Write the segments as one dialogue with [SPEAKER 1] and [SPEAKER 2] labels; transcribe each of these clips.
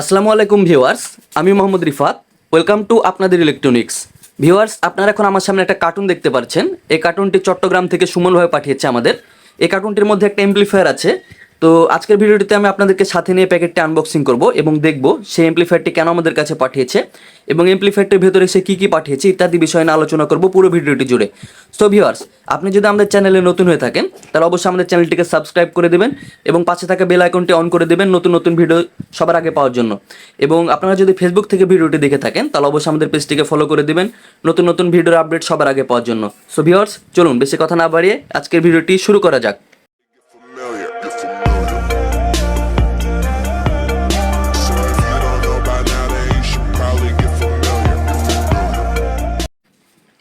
[SPEAKER 1] আসসালামু আলাইকুম ভিউয়ার্স, আমি মোহাম্মদ রিফাত, ওয়েলকাম টু আপনাদের ইলেকট্রনিক্স। ভিউয়ার্স, আপনারা এখন আমার সামনে একটা কার্টুন দেখতে পারছেন। এই কার্টুনটি চট্টগ্রাম থেকে সুমন ভাই পাঠিয়েছে আমাদের। এই কার্টুনটির মধ্যে একটা এমপ্লিফায়ার আছে তো আজকের ভিডিওটিতে আমি আপনাদেরকে সাথে নিয়ে প্যাকেটটি আনবক্সিং করব এবং দেখব সেই এমপ্লিফায়ারটি কেন আমাদের কাছে পাঠিয়েছে এবং এমপ্লিফায়ারটির ভেতরে সে কী কী পাঠিয়েছে ইত্যাদি বিষয় নিয়ে আলোচনা করব পুরো ভিডিওটি জুড়ে। সো ভিউয়ার্স আপনি যদি আমাদের চ্যানেলে নতুন হয়ে থাকেন, তাহলে অবশ্যই আমাদের চ্যানেলটিকে সাবস্ক্রাইব করে দেবেন এবং পাশে থাকা বেল আইকনটি অন করে দেবেন নতুন নতুন ভিডিও সবার আগে পাওয়ার জন্য। এবং আপনারা যদি ফেসবুক থেকে ভিডিওটি দেখে থাকেন, তাহলে অবশ্যই আমাদের পেজটিকে ফলো করে দেবেন নতুন নতুন ভিডিওর আপডেট সবার আগে পাওয়ার জন্য। সো ভিউয়ার্স চলুন, বেশি কথা না বাড়িয়ে আজকের ভিডিওটি শুরু করা যাক।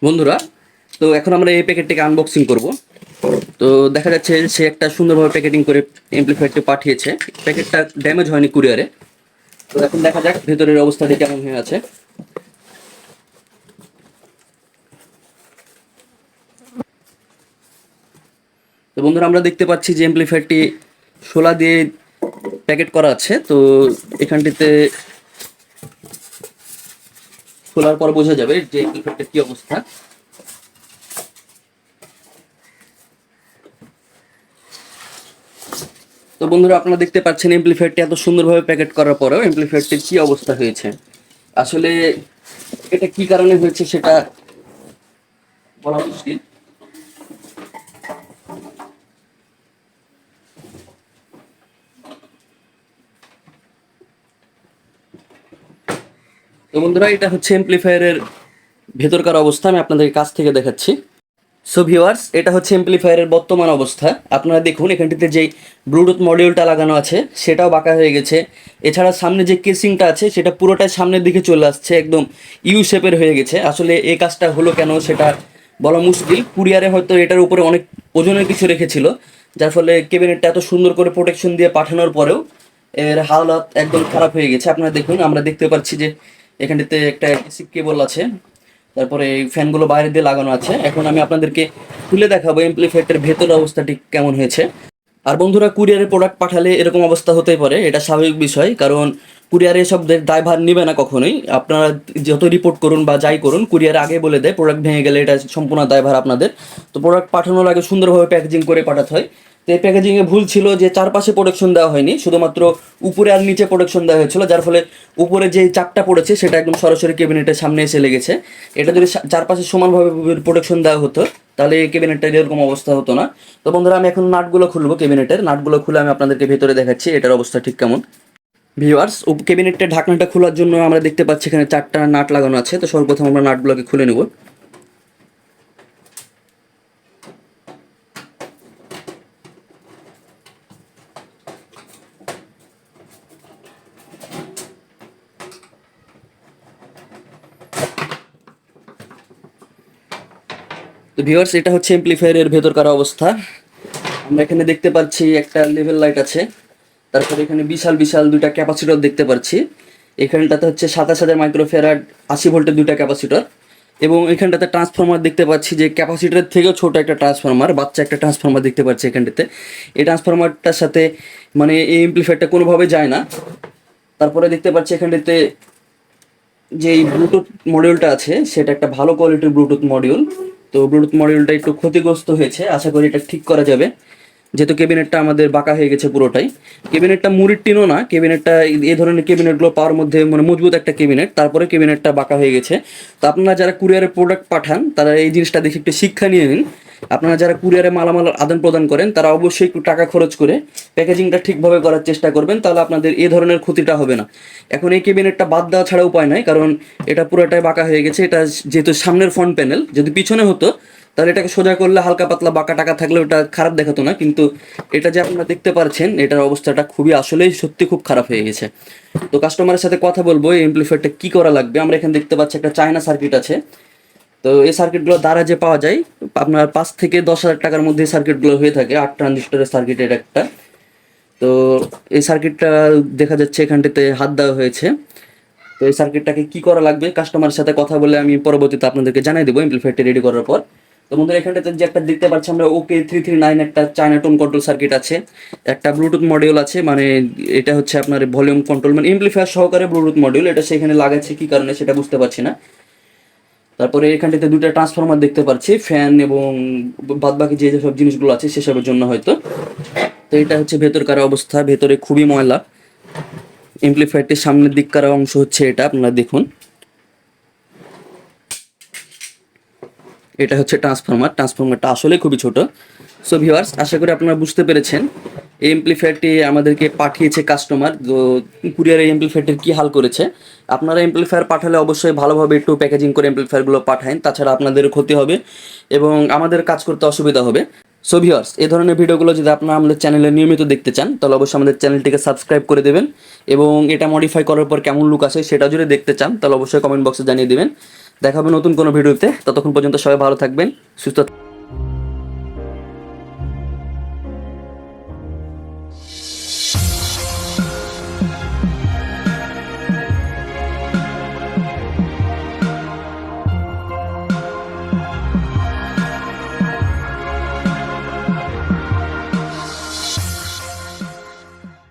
[SPEAKER 1] বন্ধুরা, তো এখন আমরা এই প্যাকেটটিকে আনবক্সিং করব। তো দেখা যাচ্ছে সে একটা সুন্দরভাবে প্যাকেটিং করে এমপ্লিফায়ারটি পাঠিয়েছে। প্যাকেটটা ড্যামেজ হয়নি কুরিয়ারে তো এখন দেখা যাক ভেতরের অবস্থাটি কেমন হয়ে আছে। তো বন্ধুরা, আমরা দেখতে পাচ্ছি যে এমপ্লিফায়ারটি শোলা দিয়ে প্যাকেট করা আছে। তো এখানটিতে খোলার পর বোঝা যাবে যে ইফেক্টের কি অবস্থা। তো বন্ধুরা, আপনারা দেখতে পাচ্ছেন এমপ্লিফায়ারটি এত সুন্দরভাবে প্যাকেট করার পরেও এমপ্লিফায়ারটির কি অবস্থা হয়েছে। আসলে এটা কি কারণে হয়েছে সেটা বলা মুশকিল। তো বন্ধুরা, এটা হচ্ছে এমপ্লিফায়ারের ভেতরকার অবস্থা, আমি আপনাদের কাছ থেকে দেখাচ্ছি। সো ভিউয়ার্স এটা হচ্ছে এমপ্লিফায়ারের বর্তমান অবস্থা। আপনারা দেখুন, এখানটিতে যেই ব্লুটুথ মডিউলটা লাগানো আছে, সেটাও বাঁকা হয়ে গেছে। এছাড়া সামনে যে কেসিংটা আছে, সেটা পুরোটাই সামনের দিকে চলে আসছে, একদম ইউ শেপের হয়ে গেছে। আসলে এই কাজটা হলো কেন, সেটা বলা মুশকিল। কুরিয়ারে হয়তো এটার উপরে অনেক ওজনের কিছু রেখেছিল, যার ফলে কেবিনেটটা এত সুন্দর করে প্রোটেকশন দিয়ে পাঠানোর পরেও এর হালত একদম খারাপ হয়ে গেছে। আপনারা দেখুন, আমরা দেখতে পাচ্ছি যে এখানটিতে একটা এসি কেবল আছে, তারপরে এই ফ্যানগুলো বাইরে দিয়ে লাগানো আছে। এখন আমি আপনাদেরকে খুলে দেখাবো এমপ্লিফায়ারটার ভেতর অবস্থাটি কেমন হয়েছে। আর বন্ধুরা, কুরিয়ারে প্রোডাক্ট পাঠালে এরকম অবস্থা হতেই পারে, এটা স্বাভাবিক বিষয়, কারণ কুরিয়ারে এসব দায়ভার নেবে না কখনোই। আপনারা যত রিপোর্ট করুন বা যাই করুন, কুরিয়ারে আগে বলে দেয় প্রোডাক্ট ভেঙে গেলে এটা সম্পূর্ণ দায়ভার আপনাদের। তো প্রোডাক্ট পাঠানোর আগে সুন্দরভাবে প্যাকেজিং করে পাঠাতে হয়। তো এই প্যাকেজিংয়ে ভুল ছিল যে চারপাশে প্রোটেকশন দেওয়া হয়নি, শুধুমাত্র উপরে আর নিচে প্রোটেকশন দেওয়া হয়েছিল, যার ফলে উপরে যে চাপটা পড়েছে সেটা একদম সরাসরি ক্যাবিনেটের সামনে এসে লেগেছে। এটা যদি চারপাশে সমানভাবে প্রোটেকশন দেওয়া হতো, তাহলে ক্যাবিনেটটার এরকম অবস্থা হতো না। তো বন্ধুরা, আমি এখন নাটগুলো খুলবো ক্যাবিনেটের নাটগুলো খুলে আমি আপনাদেরকে ভেতরে দেখাচ্ছি, এটার অবস্থা ঠিক কেমন। ভিউয়ার্স ক্যাবিনেটের ঢাকনাটা খোলার জন্য আমরা দেখতে পাচ্ছি এখানে চারটা নাট লাগানো আছে, তো সর্বপ্রথম আমরা নাটগুলোকে খুলে নেব। তো ভিউয়ার্স এটা হচ্ছে এমপ্লিফায়ারের ভেতরকার অবস্থা। আমরা এখানে দেখতে পাচ্ছি একটা লেভেল লাইট আছে। তারপরে এখানে বিশাল বিশাল দুইটা ক্যাপাসিটর দেখতে পাচ্ছি। এখানটাতে হচ্ছে সাতাশ হাজার মাইক্রোফেরাড আশি ভোল্টের দুইটা ক্যাপাসিটর এবং এখানটাতে ট্রান্সফর্মার দেখতে পাচ্ছি যে ক্যাপাসিটরের থেকেও ছোট একটা ট্রান্সফরমার বাচ্চা একটা ট্রান্সফর্মার দেখতে পাচ্ছি এখানটাতে। এই ট্রান্সফর্মারটার সাথে মানে এই এমপ্লিফায়ারটা কোনোভাবে যায় না। তারপরে দেখতে পাচ্ছি এখানটাতে যে এই ব্লুটুথ মডিউলটা আছে, সেটা একটা ভালো কোয়ালিটির ব্লুটুথ মডিউল তো ব্লুটুথ মডিউলটা একটু ক্ষতিগ্রস্ত হয়েছে। আশা করি এটা ঠিক করা যাবে। যেহেতু ক্যাবিনেটটা আমাদের বাঁকা হয়ে গেছে পুরোটাই। ক্যাবিনেটটা মুড়ির টিনও না, ক্যাবিনেটটা এই ধরনের ক্যাবিনেটগুলো পাওয়ার মধ্যে মানে মজবুত একটা ক্যাবিনেট, তারপরে ক্যাবিনেটটা বাঁকা হয়ে গেছে। তো আপনারা যারা কুরিয়ারে প্রোডাক্ট পাঠান, তারা এই জিনিসটা দেখে একটু শিক্ষা নিয়ে নিন। আপনারা যারা কুরিয়ারে মালামাল আদান প্রদান করেন, তারা অবশ্যই একটু টাকা খরচ করে প্যাকেজিংটা ঠিকভাবে করার চেষ্টা করবেন, তাহলে আপনাদের এ ধরনের ক্ষতিটা হবে না। এখন এই ক্যাবিনেটটা বাদ দেওয়া ছাড়া উপায় নাই, কারণ এটা পুরোটাই বাঁকা হয়ে গেছে, এটা যেহেতু সামনের ফ্রন্ট প্যানেল যদি পিছনে হতো, তাহলে এটাকে সোজা করলে হালকা পাতলা বাঁকা টাকা থাকলে ওটা খারাপ দেখাতো না, কিন্তু এটা যে আপনারা দেখতে পারছেন, এটার অবস্থাটা খুবই আসলেই সত্যি খুব খারাপ হয়ে গেছে। তো কাস্টমারের সাথে কথা বলব, এই এমপ্লিফায়ারটা কী করা লাগবে? আমরা এখানে দেখতে পাচ্ছি একটা চায়না সার্কিট আছে। তো এই সার্কিটগুলো দ্বারা যে পাওয়া যায়, আপনার পাঁচ থেকে দশ হাজার টাকার মধ্যে এই সার্কিটগুলো হয়ে থাকে, আট ট্রানজিস্টরের সার্কিটের একটা। তো এই সার্কিটটা দেখা যাচ্ছে এখানটাতে হাত দেওয়া হয়েছে। তো এই সার্কিটটাকে কি করা লাগবে? কাস্টমারের সাথে কথা বলে আমি পরবর্তীতে আপনাদেরকে জানাই দেবো এমপ্লিফায়ারটা রেডি করার পর। তো বন্ধুরা, এখানটাতে যে একটা দেখতে পাচ্ছি আমরা ওকে থ্রি থ্রি নাইন একটা চায়না টোন কন্ট্রোল সার্কিট আছে। একটা ব্লুটুথ মডিউল আছে মানে এটা হচ্ছে আপনার ভলিউম কন্ট্রোল মানে এমপ্লিফায়ার সহকারে ব্লুটুথ মডিউল এটা সেখানে লাগাচ্ছে কি কারণে সেটা বুঝতে পারছি না। তারপরে এখানটাতে দুটো ট্রান্সফরমার দেখতে পাচ্ছি ফ্যান এবং বাদ বাকি যে যেসব জিনিসগুলো আছে সেসবের জন্য হয়তো। তো এটা হচ্ছে ভেতরকার অবস্থা, ভেতরে খুবই ময়লা। এমপ্লিফায়ারটির সামনের দিককার অংশ হচ্ছে এটা, আপনারা দেখুন। এটা হচ্ছে ট্রান্সফরমার ট্রান্সফরমারটা আসলে খুবই ছোট। সো ভিউয়ার্স আশা করি আপনারা বুঝতে পেরেছেন। এই এমপ্লিফায়ারটি আমাদেরকে পাঠিয়েছে কাস্টমার তো কুরিয়ার এই এমপ্লিফায়ারটির কী হাল করেছে? আপনারা এমপ্লিফায়ার পাঠালে অবশ্যই ভালোভাবে একটু প্যাকেজিং করে এমপ্লিফায়ারগুলো পাঠান তাছাড়া আপনাদের ক্ষতি হবে এবং আমাদের কাজ করতে অসুবিধা হবে। সো ভিউয়ার্স এই ধরনের ভিডিওগুলো যদি আপনারা আমাদের চ্যানেলে নিয়মিত দেখতে চান, তাহলে অবশ্যই আমাদের চ্যানেলটিকে সাবস্ক্রাইব করে দেবেন এবং এটা মডিফাই করার পর কেমন লুক আসে সেটা যদি দেখতে চান, তাহলে অবশ্যই কমেন্ট বক্সে জানিয়ে দেবেন। দেখা হবে নতুন কোনো ভিডিওতে, ততক্ষণ পর্যন্ত সবাই ভালো থাকবেন, সুস্থ